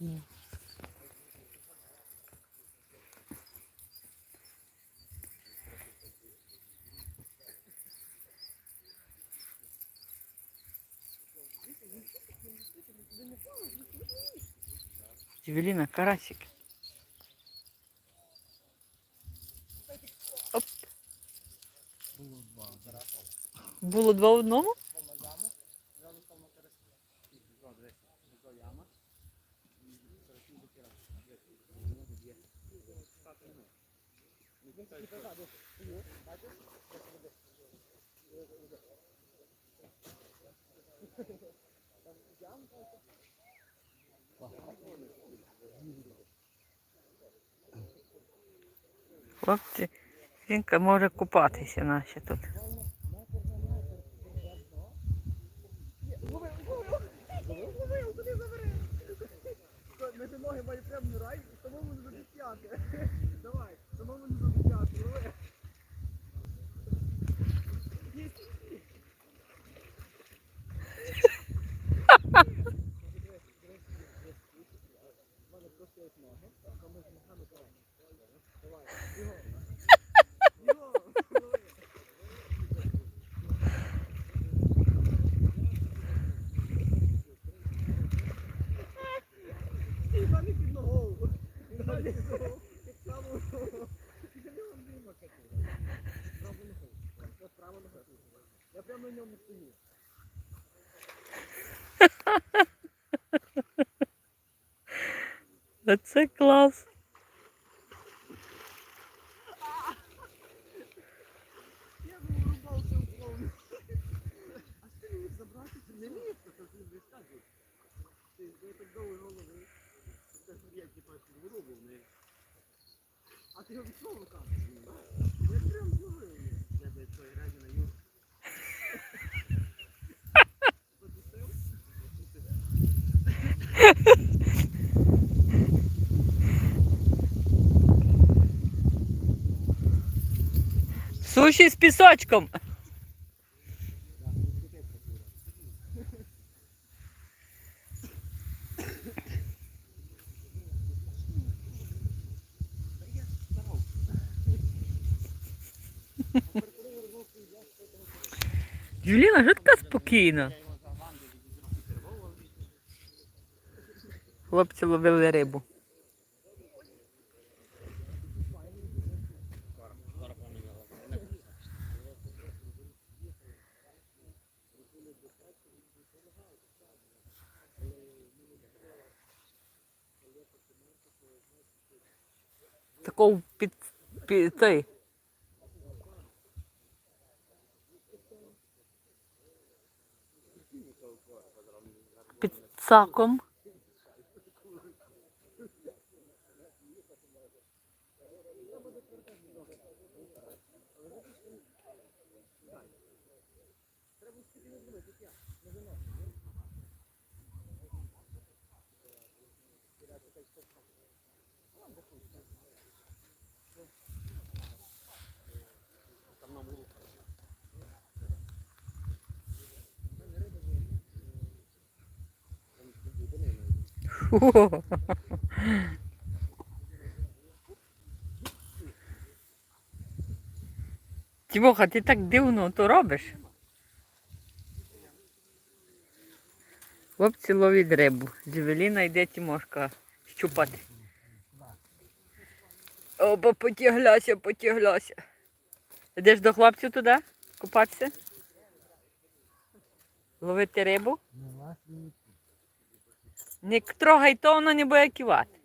Ні. Евелина, карасик. Оп. Було два в одному? Хлопці, жінка може купатися наші тут. Межі ноги мої прям рай, самому не запітяти. Давай, самому не запітяти. Я прямо на ньому стою. Оце клас. Я би вирубався в повну. А що міг забрати? Це не міг, то не. Ти я так довго голови. Це ж я типа вирубав, не. А ти його від чого кажеш? Я прям? Суші з пісочком. Юліна, така спокійна? Хлопці ловили рибу. Такого під, під цей. Під саком. Фу. Тімоха, ти так дивно то робиш. Хлопці ловить рибу. Джевеліна йде Тімошка щупати. Опа, потяглася, потяглася. Йдеш до хлопців туди купатися? Ловити рибу? Не трогай то, воно не буде кивати.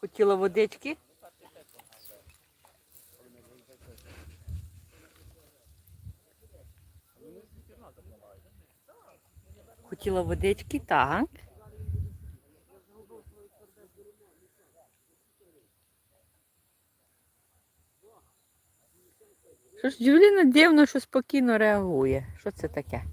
Хотіла водички? Хотіла водички, так. Що ж Джуліна дивно, що спокійно реагує. Що це таке?